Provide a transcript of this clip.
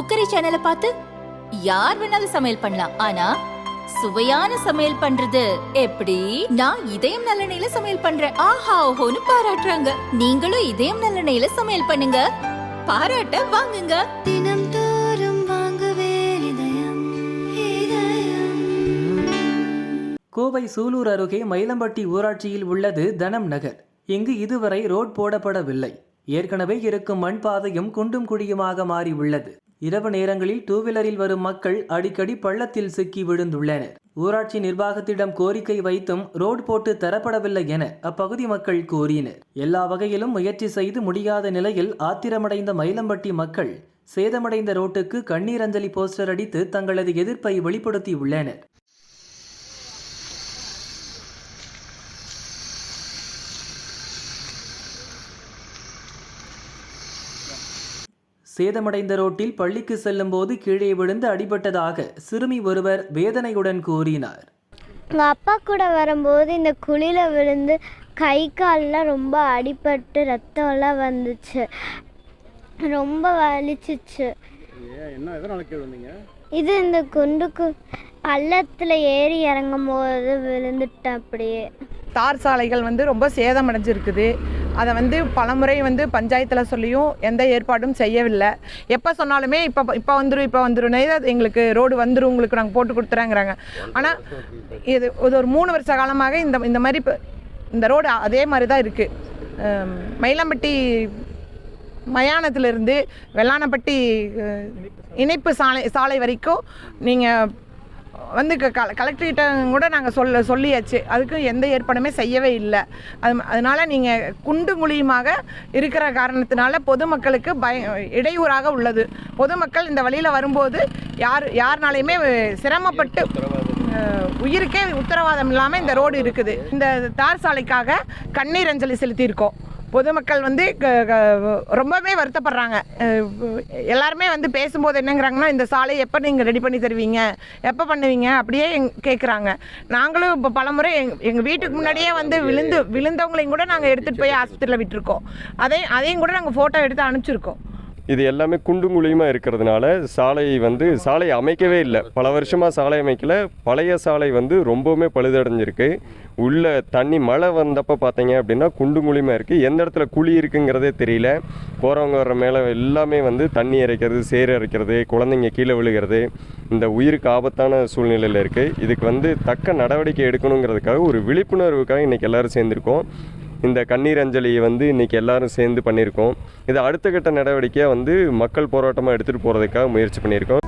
Cookery சேனலை பார்த்து யார் வேணாலும் சமையல் பண்ணலாம். ஆனா சுவையான சமையல் பண்றது எப்படி? நான் இதயம் நல்லெண்ணெயில சமையல் பண்றேன். ஆஹா ஓஹோன்னு பாராட்டுறாங்க. நீங்களும் இதயம் நல்லெண்ணெயில சமையல் பண்ணுங்க. பாராட்ட வாங்குங்க. தினம் தோறும் வாங்குவே இதயம் இதயம். கோவை சூலூர் அருகே மயிலம்பட்டி ஊராட்சியில் உள்ளது தனம் நகர். இங்கு இதுவரை ரோட் போடப்படவில்லை. ஏற்கனவே இருக்கும் மண் பாதையும் குண்டும் குழியுமாக மாறி உள்ளது. இரவு நேரங்களில் டூவீலரில் வரும் மக்கள் அடிக்கடி பள்ளத்தில் சிக்கி விழுந்துள்ளனர். ஊராட்சி நிர்வாகத்திடம் கோரிக்கை வைத்தும் ரோடு போட்டு தரப்படவில்லை என அப்பகுதி மக்கள் கூறினர். எல்லா வகையிலும் முயற்சி செய்து முடியாத நிலையில் ஆத்திரமடைந்த மயிலம்பட்டி மக்கள் சேதமடைந்த ரோட்டுக்கு கண்ணீர் அஞ்சலி போஸ்டர் அடித்து தங்களது எதிர்ப்பை வெளிப்படுத்தியுள்ளனர். சேதமடைந்த ரோட்டில் பள்ளிக்கு செல்லும்போது கீழே விழுந்து அடிபட்டதாக சிறுமி ஒருவர் வேதனையுடன் கூறினார். எங்கள் அப்பா கூட வரும்போது இந்த குழியில் விழுந்து கை கால்லாம் ரொம்ப அடிபட்டு ரத்தம்லாம் வந்துச்சு. ரொம்ப வலிச்சிச்சு. இது இந்த குண்டுக்கு பள்ளத்தில் ஏறி இறங்கும் போது விழுந்துட்டேன் அப்படியே. தார் சாலைகள் வந்து ரொம்ப சேதமடைஞ்சிருக்குது. அதை வந்து பலமுறை வந்து பஞ்சாயத்தில் சொல்லியும் எந்த ஏற்பாடும் செய்யவில்லை. எப்போ சொன்னாலுமே இப்போ இப்போ வந்துடும் இப்போ வந்துடும் எங்களுக்கு ரோடு வந்துடும் உங்களுக்கு நாங்கள் போட்டு கொடுத்துறேங்கிறாங்க. ஆனால் இது இது ஒரு மூணு வருஷ காலமாக இந்த இந்த மாதிரி இப்போ இந்த ரோடு அதே மாதிரி தான் இருக்குது மயிலம்பட்டி மயானத்திலிருந்து வெள்ளானப்பட்டி இணைப்பு சாலை சாலை வரைக்கும் நீங்கள் வந்து க கலெக்டர்கிட்ட கூட நாங்கள் சொல்ல சொல்லியாச்சு. அதுக்கு எந்த ஏற்பாடுமே செய்யவே இல்லை. அது அதனால் நீங்கள் குண்டு குழியுமாக இருக்கிற காரணத்தினால பொதுமக்களுக்கு பய இடையூறாக உள்ளது. பொதுமக்கள் இந்த வழியில் வரும்போது யார் யாருனாலையுமே சிரமப்பட்டு உயிருக்கே உத்தரவாதம் இல்லாமல் இந்த ரோடு இருக்குது. இந்த தார் சாலைக்காக கண்ணீர் அஞ்சலி செலுத்தியிருக்கோம். பொதுமக்கள் வந்து ரொம்பவே வருத்தப்படுறாங்க. எல்லாருமே வந்து பேசும்போது என்னங்கிறாங்கன்னா இந்த சாலையை எப்போ நீங்கள் ரெடி பண்ணி தருவீங்க? எப்போ பண்ணுவீங்க? அப்படியே எங் கேட்குறாங்க நாங்களும் இப்போ பலமுறை எங் எங்கள் வீட்டுக்கு முன்னாடியே வந்து விழுந்து விழுந்தவங்களையும் கூட நாங்கள் எடுத்துகிட்டு போய் ஆஸ்பத்திரியில் விட்டுருக்கோம். அதே அதையும் கூட நாங்கள் ஃபோட்டோ எடுத்து அனுப்பிச்சிருக்கோம். இது எல்லாமே குண்டும் குழியுமா இருக்கிறதுனால சாலை வந்து சாலை அமைக்கவே இல்லை. பல வருஷமாக சாலை அமைக்கல. பழைய சாலை வந்து ரொம்பவுமே பழுதடைஞ்சிருக்கு. உள்ள தண்ணி மழை வந்தப்போ பார்த்தீங்க அப்படின்னா குண்டும் குழியுமா இருக்குது எந்த இடத்துல குழி இருக்குங்கிறதே தெரியல. போகிறவங்க வர்ற மேலே எல்லாமே வந்து தண்ணி இறைக்கிறது சேர் இறைக்கிறது குழந்தைங்க கீழே விழுகிறது. இந்த உயிருக்கு ஆபத்தான சூழ்நிலையில் இருக்குது இதுக்கு வந்து தக்க நடவடிக்கை எடுக்கணுங்கிறதுக்காக ஒரு விழிப்புணர்வுக்காக இன்றைக்கி எல்லோரும் சேர்ந்துருக்கோம். இந்த கண்ணீர் அஞ்சலியை வந்து இன்றைக்கி எல்லாரும் சேர்ந்து பண்ணியிருக்கோம். இது அடுத்த கட்ட நடவடிக்கையாக வந்து மக்கள் போராட்டமாக எடுத்துகிட்டு போகிறதுக்காக முயற்சி பண்ணியிருக்கோம்.